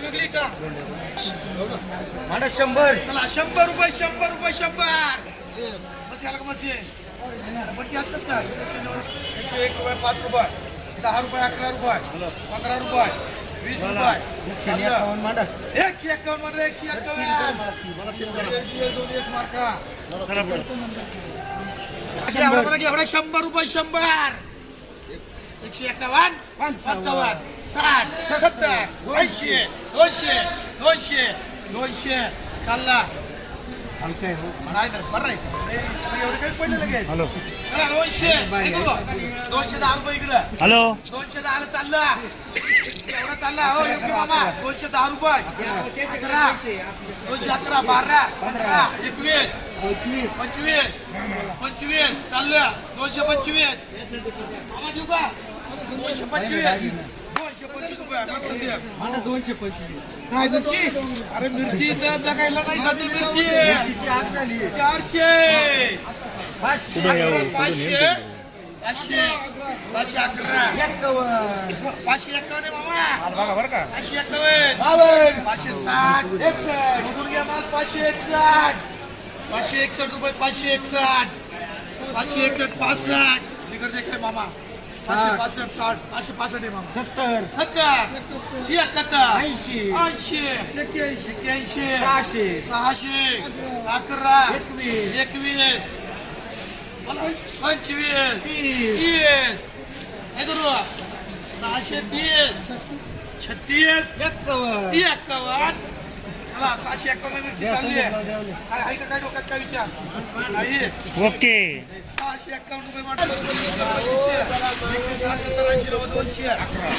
वेगळी का म्हणा शंभर चला शंभर रुपये शंभर रुपये शंभर बस याला का बसे बट्टी आज कसं काय एकशे एक रुपये पाच रुपये दहा रुपये अकरा रुपये पंधरा रुपये वीस रुपये एकशे एक्कावन्न म्हणा एकशे एक्कावन्न मार्का शंभर रुपये शंभर एकशे एक्कावन्न पंचावन्न साठ सत्तर ऐंशी दोनशे दोनशे दोनशे. चालला. हलका हो तर बरं आहे. ए, एवढं काही पडलं लगेच? चला, दोनशे. दोनशे दहा रुपये इकडं. हॅलो. दोनशे दहाला चालला. एवढा चालला. हो योग्य मामा. दोनशे दहा रुपये. अकरा. दोनशे अकरा बारा पंधरा एकवीस. पंचवीस पंचवीस. पंचवीस. चाललं. दोनशे पंचवीस. मामा देऊ का? दोनशे पंचवीस. दोनशे पंचवीस रुपये. दोनशे पंचवीस. काय मिरची अरे मिरची तर जगायला नाही साधी मिरची. चारशे. पाचशे. अकरा, पाचशे. पाचशे. पाचशे अकरा. एक्कावन्न पाचशे एक्कावन्न मामा. पाचशे एक्कावन्न बावन्न. पाचशे साठ. एकसष्ट. बघून घ्या माल. पाचशे एकसष्ट. पाचशे एकसष्ट रुपये पाचशे एकसष्ट. पाचशे एकसष्ट पासष्ट. इकडे काय मामा. पाचशे पासष्ट साठ पाचशे पासष्ट आहे मामा. सत्तर. सत्तर. एकाहत्तर. ऐंशी. ऐंशी. एक्क्याऐंशी. एक्क्याऐंशी. सहाशे. सहाशे. अकरा. एकवीस. एकवीस. पंचवीस. तीस. हे करू. सहाशे तीस. छत्तीस. एक्कावन्न ती एक्कावन्न चला सहाशे एक्कावन्न मिरची चालली आहे. काय आहे का काय डोक्यात काय विचार? नाही. ओके. सहाशे एक्कावन्न रुपये दोनशे एकशे साठ सत्तर ऐंशी नव्वद दोनशे. अकरा.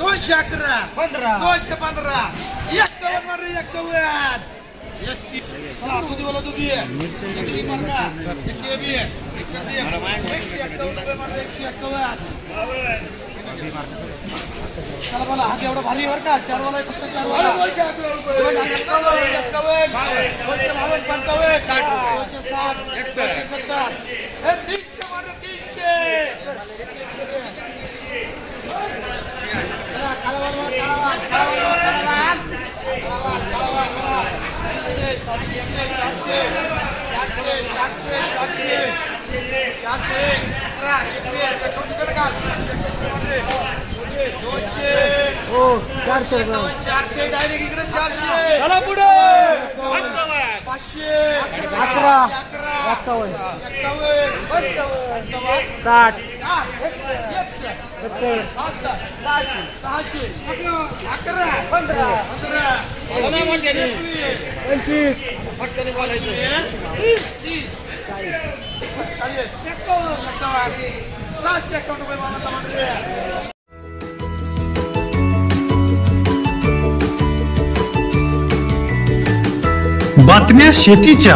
दोनशे अकरा. पंधरा. दोनशे पंधरा. एक्कावन्न मारे एक्कावन्न. S T. चला तुझी बोला तुझी एक टी मार्का एक के बी एक सत्ती एकशे एक्कावन्न रुपये मारे एकशे एक्कावन्न. चला बोला हा एवढा भारी बरं का. चार वाला फक्त चार वाला दोनशे बावन्न पंचावन्न. दोनशे साठ दोनशे सत्तर. हे तीनशे मारे तीनशे चारशे साडेतीनशे चारशे चारशे चारशे चारशे चारशे अकरा एकवीस एकोणतीस कडे घाल. दोनशे हो चारशे रुपये एकावन्न, चारशे डायरेक्ट इकडे चारशे चला पुढे पाचशे अकरा. अकरा एक्कावन्न एक्कावन्न पंचावन्न साठ साठ एकशे सत्तर पासष्ट सहाशे सहाशे अकरा अकरा पंधरा पंधरा एकवीस पंचवीस तीस तीस चाळीस एक्कावन्न एक्कावन्न सहाशे एक्कावन्न रुपये मामा टमाटर बातम्या शेतीच्या